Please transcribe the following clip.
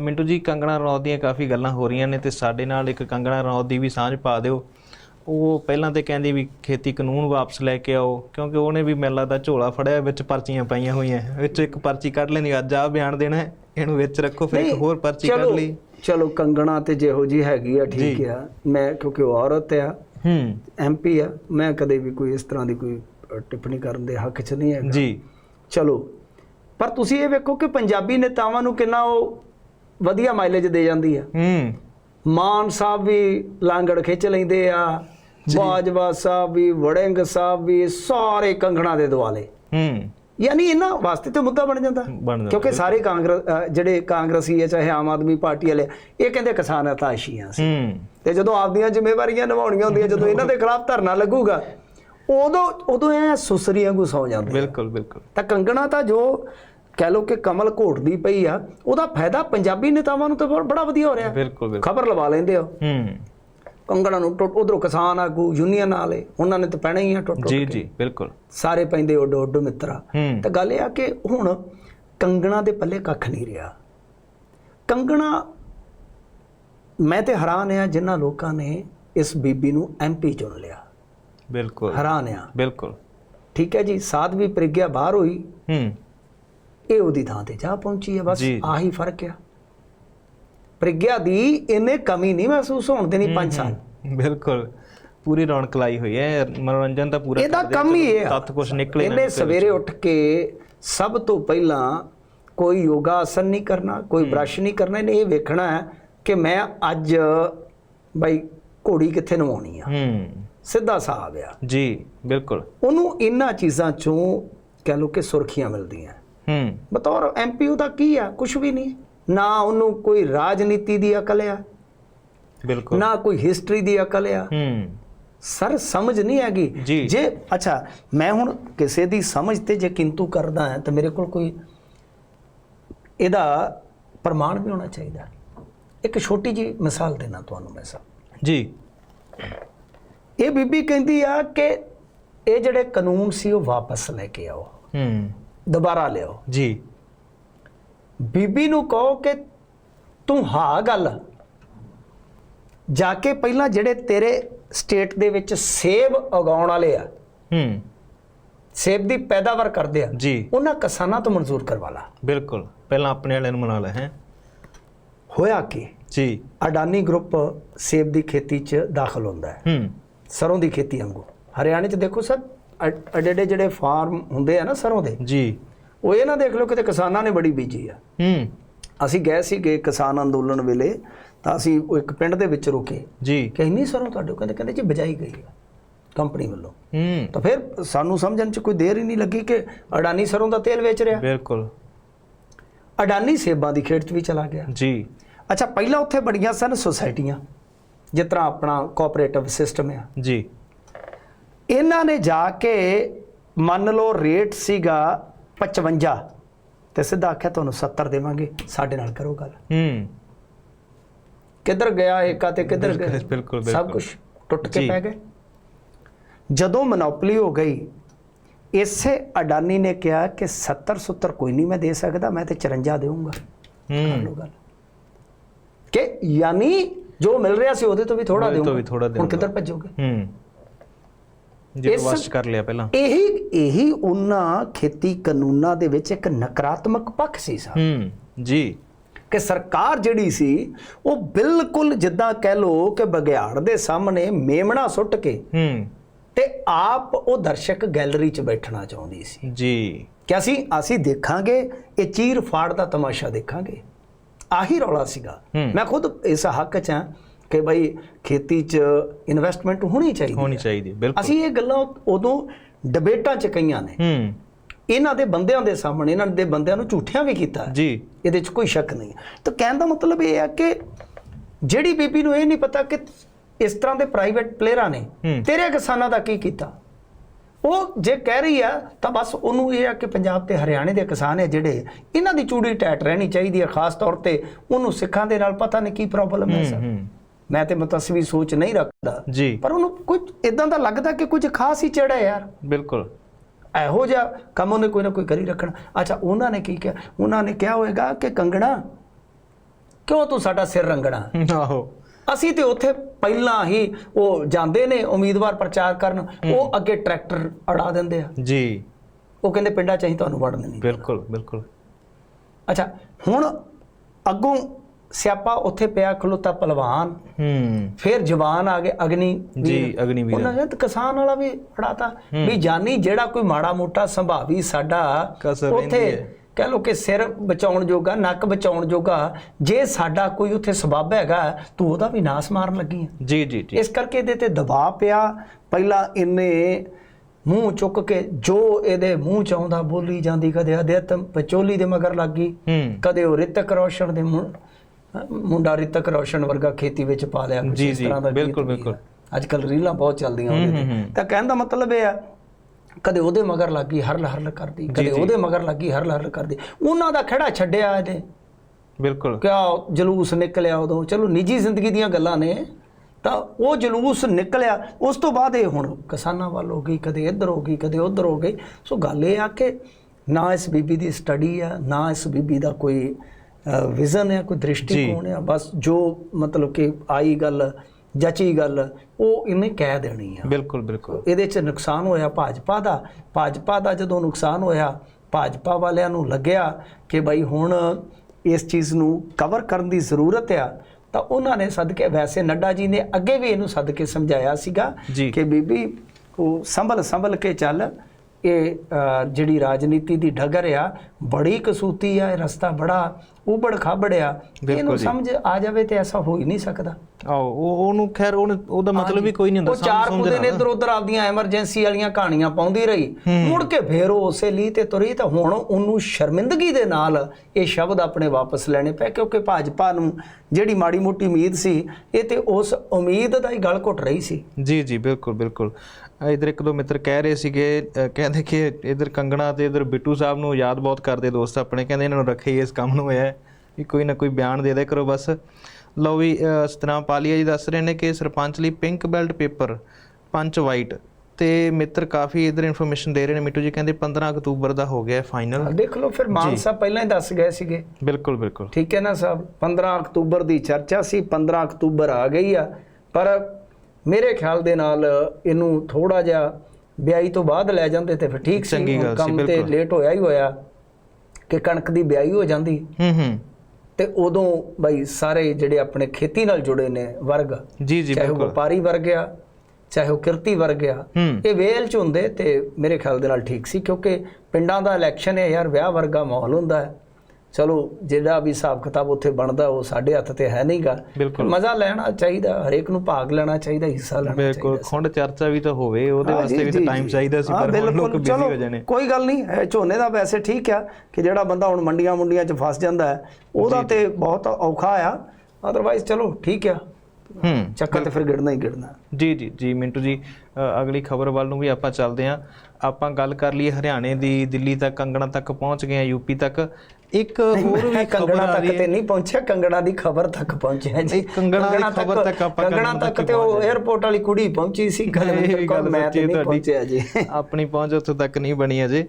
ਮਿੰਟੂ ਜੀ ਕੰਗਣਾ ਰਣੌਤ ਦੀਆਂ ਕਾਫੀ ਗੱਲਾਂ ਹੋ ਰਹੀਆਂ ਨੇ ਤੇ ਸਾਡੇ ਨਾਲ ਇੱਕ ਕੰਗਣਾ ਰਣੌਤ ਦੀ ਵੀ ਸਾਂਝ ਪਾ ਦਿਓ। ਉਹ ਪਹਿਲਾਂ ਤੇ ਕਹਿੰਦੀ ਵੀ ਖੇਤੀ ਕਾਨੂੰਨ ਵਾਪਸ ਲੈ ਕੇ ਆਓ ਕਿਉਂਕਿ ਉਹਨੇ ਵੀ ਮੈਨੂੰ ਲੱਗਦਾ ਝੋਲਾ ਫੜਿਆ ਵਿੱਚ ਪਰਚੀਆਂ ਪਾਈਆਂ ਹੋਈਆਂ। ਵਿੱਚ ਇੱਕ ਪਰਚੀ ਕੱਢ ਲੈਣੀ ਅੱਜ ਆ ਬਿਆਨ ਦੇਣਾ ਹੈ, ਇਹਨੂੰ ਵਿੱਚ ਰੱਖੋ ਫਿਰ ਇੱਕ ਹੋਰ ਪਰਚੀ ਕੱਢ ਲਈ। ਚਲੋ ਕੰਗਣਾ ਤੇ ਜਿਹੋ ਜੀ ਹੈਗੀ ਆ ਠੀਕ। ਆ। ਮੈਂ ਕਿਉਂਕਿ ਉਹ ਔਰਤ ਆ ਹੂੰ। ਐਮਪੀ ਆ ਮੈਂ ਕਦੇ ਵੀ ਕੋਈ ਇਸ ਤਰ੍ਹਾਂ ਦੀ ਕੋਈ ਟਿੱਪਣੀ ਕਰਨ ਦੇ ਹੱਕ 'ਚ ਨਹੀਂ ਹੈਗਾ। ਜੀ। ਚਲੋ ਪਰ ਤੁਸੀਂ ਇਹ ਵੇਖੋ ਕਿ ਪੰਜਾਬੀ ਨੇਤਾਵਾਂ ਨੂੰ ਕਿੰਨਾ ਉਹ ਵਧੀਆ ਮਾਈਲੇਜ ਦੇ ਜਾਂਦੀ ਆ। ਹੂੰ। ਮਾਨ ਸਾਹਿਬ ਵੀ ਲਾਂਗੜ ਖਿੱਚ ਲੈਂਦੇ ਆ ਬਾਜਵਾ ਸਾਹਿਬ ਵੀ ਵੜਿੰਗ ਸਾਹਿਬ ਵੀ ਸਾਰੇ ਕੰਗਣਾ ਦੇ ਦੁਆਲੇ। ਹੂੰ। ਯਾਨੀ ਇਹਨਾਂ ਵਾਸਤੇ ਤੇ ਮੁੱਦਾ ਬਣ ਜਾਂਦਾ। ਕਿਉਂਕਿ ਸਾਰੇ ਕਾਂਗਰਸ ਜਿਹੜੇ ਕਾਂਗਰਸੀ ਹੈ ਚਾਹੇ ਆਮ ਆਦਮੀ ਪਾਰਟੀ ਵਾਲੇ ਇਹ ਕਹਿੰਦੇ ਕਿਸਾਨ ਹਤਾਸ਼ੀਆਂ ਸੀ। ਤੇ ਜਦੋਂ ਆਪਦੀਆਂ ਜ਼ਿੰਮੇਵਾਰੀਆਂ ਨਿਭਾਉਣੀਆਂ ਹੁੰਦੀਆਂ ਜਦੋਂ ਇਹਨਾਂ ਦੇ ਖਿਲਾਫ ਧਰਨਾ ਲੱਗੂਗਾ ਉਦੋਂ ਉਦੋਂ ਐ ਸੁਸਰੀਆਂ ਗੁ ਸੌ ਜਾਂਦੇ ਬਿਲਕੁਲ ਬਿਲਕੁਲ। ਤਾਂ ਕੰਗਣਾ ਤਾਂ ਜੋ ਕਹਿ ਲੋ ਕਿ ਕਮਲ ਘੋਟਦੀ ਪਈ ਆ ਉਹਦਾ ਫਾਇਦਾ ਪੰਜਾਬੀ ਨੇਤਾਵਾਂ ਨੂੰ ਤਾਂ ਬੜਾ ਵਧੀਆ ਹੋ ਰਿਹਾ। ਬਿਲਕੁਲ ਬਿਲਕੁਲ। ਖਬਰ ਲਵਾ ਲੈਂਦੇ ਹੋ ਹੂੰ। ਕੰਗਣਾ ਨੂੰ ਟੁੱਟ ਉਧਰੋਂ ਕਿਸਾਨ ਆਗੂ ਯੂਨੀਅਨ ਵਾਲੇ ਉਹਨਾਂ ਨੇ ਤਾਂ ਪੈਣਾ ਹੀ ਆ ਟੁੱਟ ਟੁੱਟ ਜੀ। ਜੀ ਬਿਲਕੁਲ। ਸਾਰੇ ਪੈਂਦੇ ਉੱਡ ਉੱਡ ਮਿੱਤਰਾ ਤਾਂ ਗੱਲ ਇਹ ਆ ਕਿ ਹੁਣ ਕੰਗਣਾ ਦੇ ਪੱਲੇ ਕੱਖ ਨਹੀਂ ਰਿਹਾ। ਕੰਗਣਾ ਮੈਂ ਤੇ ਹੈਰਾਨ ਆ ਜਿਨ੍ਹਾਂ ਲੋਕਾਂ ਨੇ ਇਸ ਬੀਬੀ ਨੂੰ ਐਮਪੀ ਚੁਣ ਲਿਆ। ਬਿਲਕੁਲ। ਹੈਰਾਨ ਆ। ਬਿਲਕੁਲ। ਠੀਕ ਹੈ ਜੀ ਸਾਧਵੀ ਪ੍ਰਗਿਆ ਬਾਹਰ ਹੋਈ। ਹੂੰ। ਇਹ ਉਹਦੀ ਥਾਂ ਤੇ ਜਾ ਪਹੁੰਚੀ ਹੈ ਬਸ। ਆਹੀ ਫ਼ਰਕ ਆ। ਪ੍ਰਗਿਆ ਦੀ ਇਹਨੇ ਕਮੀ ਨਹੀਂ ਮਹਿਸੂਸ ਹੋਣ ਦੇਣੀ 5 ਸਾਲ। ਬਿਲਕੁਲ। ਪੂਰੀ ਰੌਣਕ ਲਾਈ ਹੋਈ ਹੈ ਮਨੋਰੰਜਨ ਤਾਂ ਪੂਰਾ ਇਹਦਾ ਕੰਮ ਹੀ ਆ। ਤੱਤ ਕੁਝ ਨਿਕਲੇ ਨਾ ਇਹਨੇ। ਸਵੇਰੇ ਉੱਠ ਕੇ ਸਭ ਤੋਂ ਪਹਿਲਾਂ ਕੋਈ ਯੋਗਾ ਆਸਨ ਨਹੀਂ ਕਰਨਾ ਕੋਈ ਬ੍ਰਸ਼ ਨਹੀਂ ਕਰਨਾ ਇਹਨੇ ਇਹ ਵੇਖਣਾ ਹੈ ਕਿ ਮੈਂ ਅੱਜ ਬਈ ਘੋੜੀ ਕਿੱਥੇ ਨਵਾਉਣੀ ਆ। ਹੂੰ। ਸਿੱਧਾ ਸਾਹਬ ਆ। ਜੀ ਬਿਲਕੁਲ। ਉਹਨੂੰ ਇਹਨਾਂ ਚੀਜ਼ਾਂ ਚੋਂ ਕਹਿ ਲਓ ਕਿ ਸੁਰਖੀਆਂ ਮਿਲਦੀਆਂ। ਹੂੰ। ਬਤੌਰ ਐਮਪੀ ਉਹਦਾ ਕੀ ਆ? ਕੁਝ ਵੀ ਨਹੀਂ। ਨਾ ਉਹਨੂੰ ਕੋਈ ਰਾਜਨੀਤੀ ਦੀ ਅਕਲ ਆ। ਬਿਲਕੁਲ। ਨਾ ਕੋਈ ਹਿਸਟਰੀ ਦੀ ਅਕਲ ਆ। ਹੂੰ। ਸਰ ਸਮਝ ਨਹੀਂ ਹੈਗੀ। ਜੀ। ਅੱਛਾ ਮੈਂ ਹੁਣ ਕਿਸੇ ਦੀ ਸਮਝ ਤੇ ਜੇ ਕਿੰਤੂ ਕਰਦਾ ਹਾਂ ਤਾਂ ਮੇਰੇ ਕੋਲ ਕੋਈ ਇਹਦਾ ਪ੍ਰਮਾਣ ਵੀ ਹੋਣਾ ਚਾਹੀਦਾ। ਇੱਕ ਛੋਟੀ ਜੀ ਮਿਸਾਲ ਦੇਣਾ ਤੁਹਾਨੂੰ ਮੈਂ ਸਭ ਜੀ। ਇਹ ਬੀਬੀ ਕਹਿੰਦੀ ਆ ਕਿ ਇਹ ਜਿਹੜੇ ਕਾਨੂੰਨ ਸੀ ਉਹ ਵਾਪਸ ਲੈ ਕੇ ਆਓ। ਹੂੰ। ਦੁਬਾਰਾ ਲਿਆਓ। ਜੀ। ਬੀਬੀ ਨੂੰ ਕਹੋ ਕਿ ਤੂੰ ਹਾਂ ਗੱਲ। ਜਾ ਕੇ ਪਹਿਲਾਂ ਜਿਹੜੇ ਤੇਰੇ ਸਟੇਟ ਦੇ ਵਿੱਚ ਸੇਬ ਉਗਾਉਣ ਵਾਲੇ ਆ ਹੂੰ। ਸੇਬ ਦੀ ਪੈਦਾਵਾਰ ਕਰਦੇ ਆ ਜੀ। ਉਹਨਾਂ ਕਿਸਾਨਾਂ ਤੋਂ ਮਨਜ਼ੂਰ ਕਰਵਾ ਲਾ। ਬਿਲਕੁਲ। ਪਹਿਲਾਂ ਆਪਣੇ ਵਾਲਿਆਂ ਨੂੰ ਮਨਾ ਲੈ ਹੈ। ਹੋਇਆ ਕੀ? ਜੀ। ਅਡਾਨੀ ਗਰੁੱਪ ਸੇਬ ਦੀ ਖੇਤੀ 'ਚ ਦਾਖਲ ਹੁੰਦਾ ਹੈ। ਹੂੰ। ਸਰੋਂ ਦੀ ਖੇਤੀ ਵਾਂਗੂ। ਹਰਿਆਣੇ 'ਚ ਦੇਖੋ ਸਰ। ਅਡੇਡੇ ਜਿਹੜੇ ਫਾਰਮ ਹੁੰਦੇ ਆ ਨਾ ਸਰੋਂ ਦੇ ਜੀ। ਉਹ ਇਹ ਨਾ ਦੇਖ ਲਓ ਕਿਤੇ ਕਿਸਾਨਾਂ ਨੇ ਬੜੀ ਬੀਜੀ ਆ। ਹੂੰ। ਅਸੀਂ ਗਏ ਸੀਗੇ ਕਿਸਾਨ ਅੰਦੋਲਨ ਵੇਲੇ ਤਾਂ ਅਸੀਂ ਇੱਕ ਪਿੰਡ ਦੇ ਵਿੱਚ ਰੁਕੇ। ਜੀ। ਕਿ ਇੰਨੀ ਸਰੋਂ ਤੁਹਾਡੇ ਕਹਿੰਦੇ ਕਹਿੰਦੇ ਜੀ ਬਜਾਈ ਗਈ ਆ ਕੰਪਨੀ ਵੱਲੋਂ। ਹੂੰ। ਤਾਂ ਫਿਰ ਸਾਨੂੰ ਸਮਝਣ 'ਚ ਕੋਈ ਦੇਰ ਹੀ ਨਹੀਂ ਲੱਗੀ ਕਿ ਅਡਾਨੀ ਸਰੋਂ ਦਾ ਤੇਲ ਵੇਚ ਰਿਹਾ। ਬਿਲਕੁਲ। ਅਡਾਨੀ ਸੇਬਾਂ ਦੀ ਖੇਡ 'ਚ ਵੀ ਚਲਾ ਗਿਆ। ਜੀ। ਅੱਛਾ ਪਹਿਲਾਂ ਉੱਥੇ ਬੜੀਆਂ ਸਨ ਸੁਸਾਇਟੀਆਂ ਜਿਸ ਤਰ੍ਹਾਂ ਆਪਣਾ ਕੋਆਪਰੇਟਿਵ ਸਿਸਟਮ ਆ। ਜੀ। ਇਹਨਾਂ ਨੇ ਜਾ ਕੇ ਮੰਨ ਲਓ ਰੇਟ ਸੀਗਾ 55 ਤੇ ਸਿੱਧਾ ਆਖਿਆ ਤੁਹਾਨੂੰ 70 ਦੇਵਾਂਗੇ ਸਾਡੇ ਨਾਲ ਕਰੋ ਗੱਲ। ਹੂੰ। ਕਿੱਧਰ ਗਿਆ ਏਕਾ ਤੇ ਕਿੱਧਰ ਗਿਆ? ਬਿਲਕੁਲ, ਸਭ। ਕੁਝ ਟੁੱਟ ਕੇ। ਪੈ ਗਏ। ਜਦੋਂ ਮੋਨੋਪੋਲੀ ਹੋ ਗਈ ਇਸੇ ਅਡਾਨੀ ਨੇ ਕਿਹਾ ਕਿ 70 70 ਕੋਈ ਨਹੀਂ ਮੈਂ ਦੇ ਸਕਦਾ ਮੈਂ ਤੇ 54 ਦੇਵਾਂਗਾ ਹੂੰ। ਗੱਲ। ਕਿ ਯਾਨੀ ਜੋ ਮਿਲ ਰਿਹਾ ਸੀ ਉਹਦੇ ਤੋਂ ਵੀ ਥੋੜਾ ਦੇਵਾਂਗਾ ਹੁਣ। ਕਿੱਧਰ ਭੱਜੋਗੇ? ਹੂੰ। ਜੇ ਵਸ਼ ਕਰ ਲਿਆ ਪਹਿਲਾਂ। ਇਹੀ ਇਹੀ ਉਹਨਾਂ ਖੇਤੀ ਕਾਨੂੰਨਾਂ ਦੇ ਵਿੱਚ ਇੱਕ ਨਕਾਰਾਤਮਕ ਪੱਖ ਸੀ ਸਰ ਹੂੰ ਜੀ। ਕਿ ਸਰਕਾਰ ਜਿਹੜੀ ਸੀ ਉਹ ਬਿਲਕੁਲ ਜਿੱਦਾਂ ਕਹਿ ਲੋ ਕਿ ਬਗਿਆੜ ਦੇ ਸਾਹਮਣੇ ਮੇਮਣਾ ਸੁੱਟ ਕੇ ਹੂੰ। ਤੇ ਆਪ ਉਹ ਦਰਸ਼ਕ ਗੈਲਰੀ 'ਚ ਬੈਠਣਾ ਚਾਹੁੰਦੀ ਸੀ। ਜੀ। ਕਿ ਅਸੀਂ ਅਸੀਂ ਦੇਖਾਂਗੇ ਇਹ ਚੀਰ ਫਾੜ ਦਾ ਤਮਾਸ਼ਾ ਦੇਖਾਂਗੇ। ਆਹੀ ਰੌਲਾ ਸੀਗਾ। ਮੈਂ ਖੁਦ ਇਸ ਹੱਕ 'ਚ ਹਾਂ ਕਿ ਭਾਈ ਖੇਤੀ 'ਚ ਇਨਵੈਸਟਮੈਂਟ ਹੋਣੀ ਚਾਹੀਦੀ ਹੋਣੀ। ਚਾਹੀਦੀ ਬਿਲਕੁਲ। ਅਸੀਂ ਇਹ ਗੱਲਾਂ ਉਦੋਂ ਡਿਬੇਟਾਂ 'ਚ ਕਈਆਂ ਨੇ। ਹੂੰ। ਇਹਨਾਂ ਦੇ ਬੰਦਿਆਂ ਦੇ ਸਾਹਮਣੇ ਇਹਨਾਂ ਦੇ ਬੰਦਿਆਂ ਨੂੰ ਝੂਠਿਆਂ ਵੀ ਕੀਤਾ। ਜੀ। ਇਹਦੇ 'ਚ ਕੋਈ ਸ਼ੱਕ ਨਹੀਂ ਤਾਂ ਕਹਿਣ ਦਾ ਮਤਲਬ ਇਹ ਹੈ ਕਿ ਜਿਹੜੀ ਬੀਬੀ ਨੂੰ ਇਹ ਨਹੀਂ ਪਤਾ ਕਿ ਇਸ ਤਰ੍ਹਾਂ ਦੇ ਪ੍ਰਾਈਵੇਟ ਪਲੇਅਰਾਂ ਨੇ। ਤੇਰੇ ਕਿਸਾਨਾਂ ਦਾ ਕੀ ਕੀਤਾ? ਉਹ ਜੇ ਕਹਿ ਰਹੀ ਆ ਤਾਂ ਬਸ ਉਹਨੂੰ ਇਹ ਆ ਕਿ ਪੰਜਾਬ ਤੇ ਹਰਿਆਣੇ ਦੇ ਕਿਸਾਨ ਹੈ ਜਿਹੜੇ ਇਹਨਾਂ ਦੀ ਚੂੜੀ ਟੈਟ ਰਹਿਣੀ ਚਾਹੀਦੀ ਹੈ ਖਾਸ ਤੌਰ ਤੇ ਉਹਨੂੰ ਸਿੱਖਾਂ ਦੇ ਨਾਲ ਪਤਾ ਨਹੀਂ ਕੀ ਪ੍ਰੋਬਲਮ ਹੈ ਸਰ। ਹੂੰ। ਮੈਂ ਤੇ ਮਤਸਵੀ ਸੋਚ ਨਹੀਂ ਰੱਖਦਾ। ਜੀ। ਪਰ ਉਹਨੂੰ ਕੁਝ ਇਦਾਂ ਦਾ ਲੱਗਦਾ ਕਿ ਕੁਝ ਖਾਸ ਹੀ ਚੜਾ ਯਾਰ। ਬਿਲਕੁਲ। ਇਹੋ ਜਿਹਾ ਕੰਮ ਉਹਨੇ ਕੋਈ ਨਾ ਕੋਈ ਕਰੀ ਰੱਖਣਾ। ਅੱਛਾ ਉਹਨਾਂ ਨੇ ਕੀ ਕਿਹਾ? ਉਹਨਾਂ ਨੇ ਕਿਹਾ ਹੋਵੇਗਾ ਕਿ ਕੰਗਣਾ ਕਿਉਂ ਤੂੰ ਸਾਡਾ ਸਿਰ ਰੰਗਣਾ? ਆਹੋ। ਅਸੀਂ ਤੇ ਉੱਥੇ ਪਹਿਲਾਂ ਹੀ ਉਹ ਜਾਂਦੇ ਨੇ ਉਮੀਦਵਾਰ ਪ੍ਰਚਾਰ ਕਰਨ ਉਹ ਅੱਗੇ ਟਰੈਕਟਰ ਅੜਾ ਦਿੰਦੇ ਆ। ਜੀ। ਉਹ ਕਹਿੰਦੇ ਪਿੰਡਾਂ ਚ ਅਸੀਂ ਤੁਹਾਨੂੰ ਵੜਨ ਨਹੀਂ ਬਿਲਕੁਲ ਬਿਲਕੁਲ। ਅੱਛਾ ਹੁਣ ਅੱਗੋਂ ਸਿਆਪਾ ਉੱਥੇ ਪਿਆ ਖਲੋਤਾ ਪਹਿਲਵਾਨ। ਹੂੰ। ਫਿਰ ਜਵਾਨ ਆ ਗਏ ਅਗਨੀ ਜੀ ਅਗਨੀਵੀਰ ਉਹਨਾਂ ਨੇ ਤਾਂ ਕਿਸਾਨ ਵਾਲਾ ਵੀ ਫੜਾਤਾ। ਵੀ ਜਾਨੀ ਜਿਹੜਾ ਕੋਈ ਮਾੜਾ ਮੋਟਾ ਸੰਭਾਵੀ ਸਾਡਾ ਉੱਥੇ। ਕਹਿ ਲੋ ਕਿ ਸਿਰ ਬਚਾਉਣ ਜੋਗਾ ਨੱਕ ਬਚਾਉਣ ਜੋਗਾ ਜੇ ਸਾਡਾ ਕੋਈ ਉੱਥੇ ਸਬੱਬ ਹੈਗਾ ਤੂੰ ਉਹਦਾ ਵੀ ਨਾਸ ਮਾਰਨ ਲੱਗੀ ਹੈ। ਜੀ ਜੀ ਜੀ। ਇਸ ਕਰਕੇ ਇਹਦੇ ਤੇ ਦਬਾਅ ਪਿਆ। ਪਹਿਲਾਂ ਇਹਨੇ ਮੂੰਹ ਚੁੱਕ ਕੇ ਜੋ ਇਹਦੇ ਮੂੰਹ ਚ ਆਉਂਦਾ ਬੋਲੀ ਜਾਂਦੀ ਕਦੇ ਅਦਿੱਤ ਪਚੋਲੀ ਦੇ ਮਗਰ ਲੱਗ ਕਦੇ ਉਹ ਰਿਤਕ ਰੋਸ਼ਨ ਦੇ ਮੁੰ- ਮੁੰਡਾ ਰਿਤਕ ਰੋਸ਼ਨ ਵਰਗਾ ਖੇਤੀ ਵਿੱਚ ਪਾ ਲਿਆ ਜੀ, ਇਸ ਜੀ, ਤਰ੍ਹਾਂ ਦਾ ਬਿਲਕੁਲ, ਬਿਲਕੁਲ। ਅੱਜ ਕੱਲ ਰੀਲਾਂ ਬਹੁਤ ਚੱਲਦੀਆਂ ਉਹਦੇ ਤੇ। ਕਹਿਣ ਦਾ ਮਤਲਬ ਇਹ ਆ ਕਦੇ ਉਹਦੇ ਮਗਰ ਲੱਗੀ ਹਰਲ ਹਰਲ ਕਰਦੀ ਕਦੇ ਉਹਦੇ ਮਗਰ ਲੱਗੀ ਹਰਲ ਹਰਲ ਕਰਦੀ। ਉਹਨਾਂ ਦਾ ਖੜਾ ਛੱਡਿਆ ਇਹਨੇ। ਬਿਲਕੁਲ। ਕਿਆ ਜਲੂਸ ਨਿਕਲਿਆ ਉਦੋਂ। ਚਲੋ ਨਿੱਜੀ ਜ਼ਿੰਦਗੀ ਦੀਆਂ ਗੱਲਾਂ ਨੇ। ਤਾਂ ਉਹ ਜਲੂਸ ਨਿਕਲਿਆ। ਉਸ ਤੋਂ ਬਾਅਦ ਇਹ ਹੁਣ ਕਿਸਾਨਾਂ ਵੱਲ ਹੋ ਗਈ ਕਦੇ ਇੱਧਰ ਹੋ ਗਈ ਕਦੇ ਉੱਧਰ ਹੋ ਗਈ। ਸੋ ਗੱਲ ਇਹ ਆ ਕਿ ਨਾ ਇਸ ਬੀਬੀ ਦੀ ਸਟੱਡੀ ਆ ਨਾ ਇਸ ਬੀਬੀ ਦਾ ਕੋਈ ਵਿਜ਼ਨ ਹੈ ਕੋਈ ਦ੍ਰਿਸ਼ਟੀਕੋਣ ਆ ਬਸ ਜੋ ਮਤਲਬ ਕਿ ਆਈ ਗੱਲ ਜਚੀ ਗੱਲ ਉਹ ਇਹਨੇ ਕਹਿ ਦੇਣੀ ਆ। ਬਿਲਕੁਲ ਬਿਲਕੁਲ। ਇਹਦੇ 'ਚ ਨੁਕਸਾਨ ਹੋਇਆ ਭਾਜਪਾ ਦਾ। ਭਾਜਪਾ ਦਾ ਜਦੋਂ ਨੁਕਸਾਨ ਹੋਇਆ ਭਾਜਪਾ ਵਾਲਿਆਂ ਨੂੰ ਲੱਗਿਆ ਕਿ ਬਈ ਹੁਣ ਇਸ ਚੀਜ਼ ਨੂੰ ਕਵਰ ਕਰਨ ਦੀ ਜ਼ਰੂਰਤ ਆ ਤਾਂ ਉਹਨਾਂ ਨੇ ਸਦਕੇ ਵੈਸੇ ਨੱਡਾ ਜੀ ਨੇ ਅੱਗੇ ਵੀ ਇਹਨੂੰ ਸਦਕੇ ਸਮਝਾਇਆ ਸੀਗਾ। ਕਿ ਬੀਬੀ ਉਹ ਸੰਭਲ ਸੰਭਲ ਕੇ ਚੱਲ ਇਹ ਜਿਹੜੀ ਰਾਜਨੀਤੀ ਦੀ ਡਗਰ ਆ ਬੜੀ ਕਸੂਤੀ ਆ ਇਹ ਰਸਤਾ ਬੜਾ ਉਬੜ ਖਾਬੜਿਆ। ਇਹਨੂੰ। ਸਮਝ ਆ ਜਾਵੇ ਤੇ ਐਸਾ ਹੋ ਹੀ ਨਹੀਂ ਸਕਦਾ। ਆਓ ਉਹ ਉਹਨੂੰ ਖੈਰ ਉਹਦਾ ਮਤਲਬ ਵੀ ਕੋਈ ਨਹੀਂ ਹੁੰਦਾ ਉਹ ਚਾਰ ਸਮਝ ਕੁ ਦਿਨ ਨਾ। ਇੱਧਰ ਉੱਧਰ ਆਪਦੀਆਂ ਐਮਰਜੈਂਸੀ ਵਾਲੀਆਂ ਕਹਾਣੀਆਂ ਪਾਉਂਦੀ ਰਹੀ। ਮੁੜ ਕੇ ਫੇਰ ਉਹ ਉਸੇ ਲਈ ਤੇ ਤੁਰੀ ਤਾਂ ਹੁਣ ਉਹਨੂੰ ਸ਼ਰਮਿੰਦਗੀ ਦੇ ਨਾਲ ਇਹ ਸ਼ਬਦ ਆਪਣੇ ਵਾਪਸ ਲੈਣੇ ਪਏ ਕਿਉਂਕਿ ਭਾਜਪਾ ਨੂੰ ਜਿਹੜੀ ਮਾੜੀ ਮੋਟੀ ਉਮੀਦ ਸੀ ਇਹ ਤੇ ਉਸ ਉਮੀਦ ਦਾ ਹੀ ਗਲ ਘੁੱਟ ਰਹੀ ਸੀ। ਜੀ ਜੀ ਬਿਲਕੁਲ ਬਿਲਕੁਲ। ਇੱਧਰ ਇੱਕ ਦੋ ਮਿੱਤਰ ਕਹਿ ਰਹੇ ਸੀਗੇ ਕਹਿੰਦੇ ਕਿ ਇੱਧਰ ਕੰਗਣਾ ਤੇ ਇੱਧਰ ਬਿੱਟੂ ਸਾਹਿਬ ਨੂੰ ਯਾਦ ਬਹੁਤ ਕਰਦੇ ਦੋਸਤ ਆਪਣੇ ਕਹਿੰਦੇ ਇਹਨਾਂ ਨੂੰ ਰੱਖੇ ਇਸ ਕੰਮ ਨੂੰ ਹੋਇਆ ਵੀ ਕੋਈ ਨਾ ਕੋਈ ਬਿਆਨ ਦੇ ਦਿਆ ਕਰੋ ਬਸ। ਲਓ ਵੀ ਸਤਨਾਮ ਪਾਲੀਆ ਜੀ ਦੱਸ ਰਹੇ ਨੇ ਕਿ ਸਰਪੰਚ ਲਈ ਪਿੰਕ ਬੈਲਟ ਪੇਪਰ ਪੰਚ ਵਾਈਟ ਤੇ ਮਿੱਤਰ ਕਾਫੀ ਇੱਧਰ ਇਨਫੋਰਮੇਸ਼ਨ ਦੇ ਰਹੇ ਨੇ ਮਿੱਟੂ ਜੀ ਕਹਿੰਦੇ 15 ਅਕਤੂਬਰ ਦਾ ਹੋ ਗਿਆ ਫਾਈਨਲ ਦੇਖ ਲਓ ਫਿਰ ਮਾਨ ਸਾਹਿਬ ਪਹਿਲਾਂ ਹੀ ਦੱਸ ਗਏ ਸੀਗੇ। ਬਿਲਕੁਲ ਬਿਲਕੁਲ। ਠੀਕ ਹੈ ਨਾ ਸਾਹਿਬ? 15 ਅਕਤੂਬਰ ਦੀ ਚਰਚਾ ਸੀ 15 ਅਕਤੂਬਰ ਆ ਗਈ ਆ। ਪਰ ਮੇਰੇ ਖਿਆਲ ਦੇ ਨਾਲ ਇਹਨੂੰ ਥੋੜਾ ਜਿਹਾ ਵਿਆਹੀ ਤੋਂ ਬਾਅਦ ਲੈ ਜਾਂਦੇ ਤੇ ਫਿਰ ਠੀਕ ਸੀ। ਕੰਮ ਤੇ। ਲੇਟ ਹੋਇਆ ਹੀ ਹੋਇਆ। ਕਿ ਕਣਕ ਦੀ ਵਿਆਹੀ ਹੋ ਜਾਂਦੀ। ਹੂੰ ਹੂੰ। ਤੇ ਉਦੋਂ ਬਈ ਸਾਰੇ ਜਿਹੜੇ ਆਪਣੇ ਖੇਤੀ ਨਾਲ ਜੁੜੇ ਨੇ ਵਰਗ ਜੀ ਜੀ ਚਾਹੇ ਵਪਾਰੀ ਵਰਗ ਆ ਚਾਹੇ ਉਹ ਕਿਰਤੀ ਵਰਗ ਆ ਇਹ ਵੇਲ ਚ ਹੁੰਦੇ ਤੇ ਮੇਰੇ ਖਿਆਲ ਦੇ ਨਾਲ ਠੀਕ ਸੀ ਕਿਉਂਕਿ ਪਿੰਡਾਂ ਦਾ ਇਲੈਕਸ਼ਨ ਹੈ ਯਾਰ ਵਿਆਹ ਵਰਗਾ ਮਾਹੌਲ ਹੁੰਦਾ ਹੈ। ਚਲੋ ਜਿਹੜਾ ਵੀ ਹਿਸਾਬ ਕਿਤਾਬ ਉੱਥੇ ਬਣਦਾ ਉਹ ਸਾਡੇ ਹੱਥ ਤੇ ਹੈ ਨਹੀਂਗਾ। ਮਜ਼ਾ ਲੈਣਾ ਚਾਹੀਦਾ ਹਰੇਕ ਨੂੰ ਭਾਗ ਲੈਣਾ ਚਾਹੀਦਾ ਹਿੱਸਾ ਲੈਣਾ ਬਿਲਕੁਲ ਖੁੰਡ ਚਰਚਾ ਵੀ ਤਾਂ ਹੋਵੇ ਉਹਦੇ ਵਾਸਤੇ ਵੀ ਤਾਂ ਟਾਈਮ। ਚਾਹੀਦਾ ਸੀ ਪਰ ਲੋਕ ਬਿਜ਼ੀ ਹੋ ਜਾਣੇ। ਕੋਈ ਗੱਲ ਨਹੀਂ ਝੋਨੇ ਦਾ ਵੈਸੇ ਠੀਕ ਆ ਕਿ ਜਿਹੜਾ ਬੰਦਾ ਹੁਣ ਮੰਡੀਆਂ ਮੁੰਡੀਆਂ 'ਚ ਫਸ ਜਾਂਦਾ ਹੈ ਉਹਦਾ ਤੇ ਬਹੁਤ ਔਖਾ ਆ। ਅਦਰਵਾਈਜ਼ ਚਲੋ ਠੀਕ ਆ। ਹੂੰ ਚੱਕਰ ਤੇ ਫਿਰ ਗਿੜਨਾ ਹੀ ਗਿੜਨਾ। ਜੀ ਜੀ ਜੀ ਮਿੰਟੂ ਜੀ ਅਗਲੀ ਖਬਰ ਵੱਲ ਨੂੰ ਵੀ ਆਪਾਂ ਚੱਲਦੇ ਹਾਂ। ਆਪਾਂ ਗੱਲ ਕਰ ਲਈਏ ਹਰਿਆਣੇ ਦੀ ਦਿੱਲੀ ਤੱਕ ਕੰਗਣਾ ਤੱਕ ਪਹੁੰਚ ਗਏ ਆ ਯੂਪੀ ਤੱਕ। ਇੱਕ ਹੋਰ ਵੀ ਕੰਗਣਾ ਤੱਕ ਤੇ ਨਹੀਂ ਪਹੁੰਚਿਆ ਕੰਗਣਾ ਦੀ ਖਬਰ ਤੱਕ ਪਹੁੰਚਿਆ ਜੀ। ਕੰਗਣਾ ਦੀ ਖਬਰ ਤੱਕ ਆਪਾਂ ਕੰਗਣਾ ਤੱਕ ਤੇ ਉਹ। 에어ਪੋਰਟ ਵਾਲੀ ਕੁੜੀ ਪਹੁੰਚੀ ਸੀ ਗੱਲ ਮੈਂ ਤੇ ਨਹੀਂ। ਪਹੁੰਚਿਆ ਜੀ। ਆਪਣੀ ਪਹੁੰਚ ਉੱਥੇ ਤੱਕ ਨਹੀਂ ਬਣੀ ਅਜੇ।